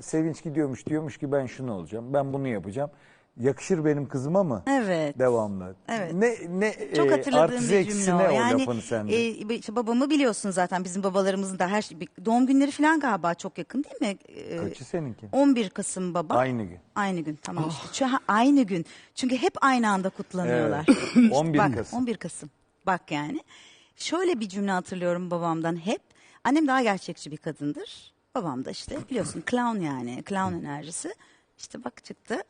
Sevinç gidiyormuş diyormuş ki ben şunu olacağım. Ben bunu yapacağım. Yakışır benim kızıma mı? Evet. Devamlı. Evet. Ne ne Çok e, hatırladığım artısı bir cümle o. ne o Yani lafın sende? e, işte babamı biliyorsun zaten bizim babalarımızın da her şey doğum günleri falan galiba çok yakın değil mi? E, Kaçı seninki? 11 Kasım baba. Aynı gün. Aynı gün tamam işte. Şu, ha, aynı gün. Çünkü hep aynı anda kutlanıyorlar. Evet. İşte 11 bak, Kasım. 11 Kasım. Bak yani. Şöyle bir cümle hatırlıyorum babamdan hep. Annem daha gerçekçi bir kadındır. Babam da işte biliyorsun clown yani. Clown enerjisi. İşte bak çıktı.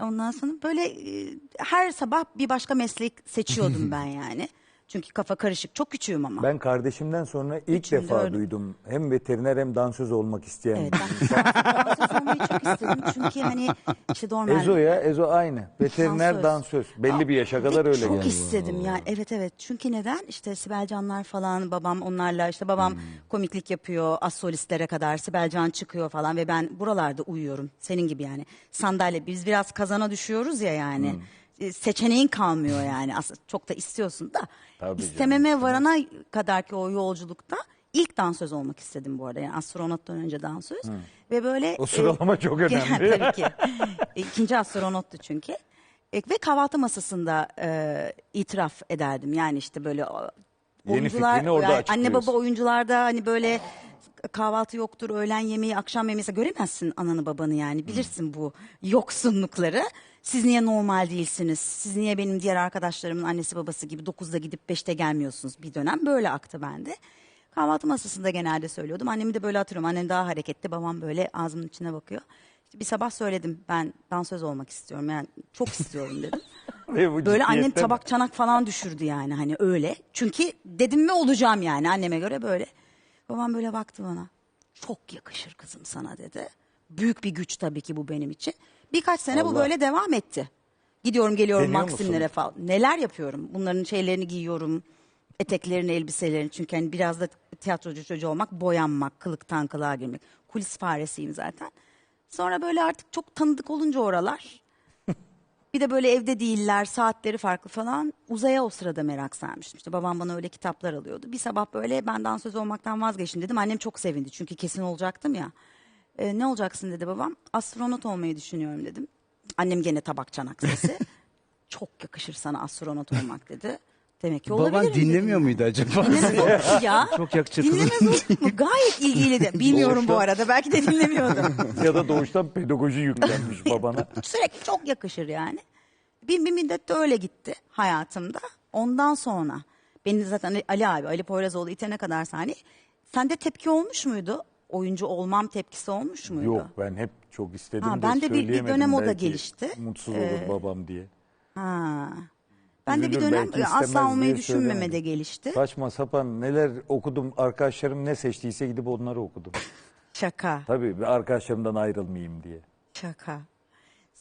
Ondan sonra böyle e, her sabah bir başka meslek seçiyordum ben yani. Çünkü kafa karışık. Çok küçüğüm ama. Ben kardeşimden sonra ilk İçimde defa öyle. duydum. Hem veteriner hem dansöz olmak isteyen. Evet ben dansöz olmayı çok istedim. Çünkü hani işte normal. Ezo ya Ezo aynı. Veteriner Dansöz. dansöz. Belli bir yaşa kadar öyle çok geldi. istedim yani evet evet çünkü neden işte Sibel Canlar falan babam onlarla işte babam Hmm. komiklik yapıyor az solistlere kadar Sibel Can çıkıyor falan ve ben buralarda uyuyorum senin gibi yani sandalye biz biraz kazana düşüyoruz ya yani Hmm. Seçeneğin kalmıyor yani aslında çok da istiyorsun da Tabii canım, istememe varana kadar ki o yolculukta ilk dansöz olmak istedim bu arada yani astronottan önce dansöz ve böyle. O sıralama çok önemli. Tabii ki. İkinci astronottu çünkü. E, ve kahvaltı masasında e, itiraf ederdim. Yani işte böyle Yeni oyuncular, orada yani anne baba oyuncularda hani böyle kahvaltı yoktur, öğlen yemeği, akşam yemeği mesela göremezsin ananı babanı yani. Bilirsin bu yoksunlukları. Siz niye normal değilsiniz? Siz niye benim diğer arkadaşlarımın annesi babası gibi 9'da gidip 5'te gelmiyorsunuz? Bir dönem böyle aktı bende. Kahvaltı masasında genelde söylüyordum. Annemi de böyle hatırlıyorum. Annem daha hareketli, babam böyle ağzımın içine bakıyor. İşte bir sabah söyledim ben dansöz olmak istiyorum. Yani çok istiyorum dedim. Böyle annem tabak çanak falan düşürdü yani hani öyle. Çünkü dedim mi olacağım yani anneme göre böyle. Babam böyle baktı bana. Çok yakışır kızım sana dedi. Büyük bir güç tabii ki bu benim için. Birkaç sene bu Allah. böyle devam etti. Gidiyorum geliyorum Deniyor Maksimlere musun? falan. Neler yapıyorum? Bunların şeylerini giyiyorum. Eteklerini, elbiselerini. Çünkü hani biraz da tiyatrocu çocuğu olmak, boyanmak, kılıktan kılığa girmek. Kulis faresiyim zaten. Sonra böyle artık çok tanıdık olunca oralar. Bir de böyle evde değiller, saatleri farklı falan. Uzaya o sırada merak sarmıştım. İşte babam bana öyle kitaplar alıyordu. Bir sabah böyle ben dansöz olmaktan vazgeçtim dedim. Annem çok sevindi çünkü kesin olacaktım ya. "E, ne olacaksın dedi babam. Astronot olmayı düşünüyorum dedim. Annem gene tabak çanak sesi. çok yakışır sana astronot olmak dedi. Demek ki olabilirim Baban dinlemiyor muydu acaba? Dinlemez olur ya? Çok yakışır Dinlemez kızım. olur mu? Gayet ilgiliydi. Bilmiyorum bu Doğuştan- arada. Belki de dinlemiyordu. ya da doğuştan pedagoji yüklenmiş babana. Sürekli çok yakışır yani. Bir, bir müddet de öyle gitti hayatımda. Ondan sonra beni zaten Ali abi, Ali Poyrazoğlu itene kadar sahne. Sende tepki olmuş muydu? Oyuncu olmam tepkisi olmuş muydu? Yok ben hep çok istedim Ha, de ben de bir- bir dönem o da gelişti. Mutsuz Ee, olur babam diye. Ha. Ben de bir Üzülür, dönem asla olmayı düşünmeme de gelişti. Saçma sapan neler okudum. Arkadaşlarım ne seçtiyse gidip onları okudum. Şaka, Tabii bir arkadaşlarımdan ayrılmayayım diye. şaka.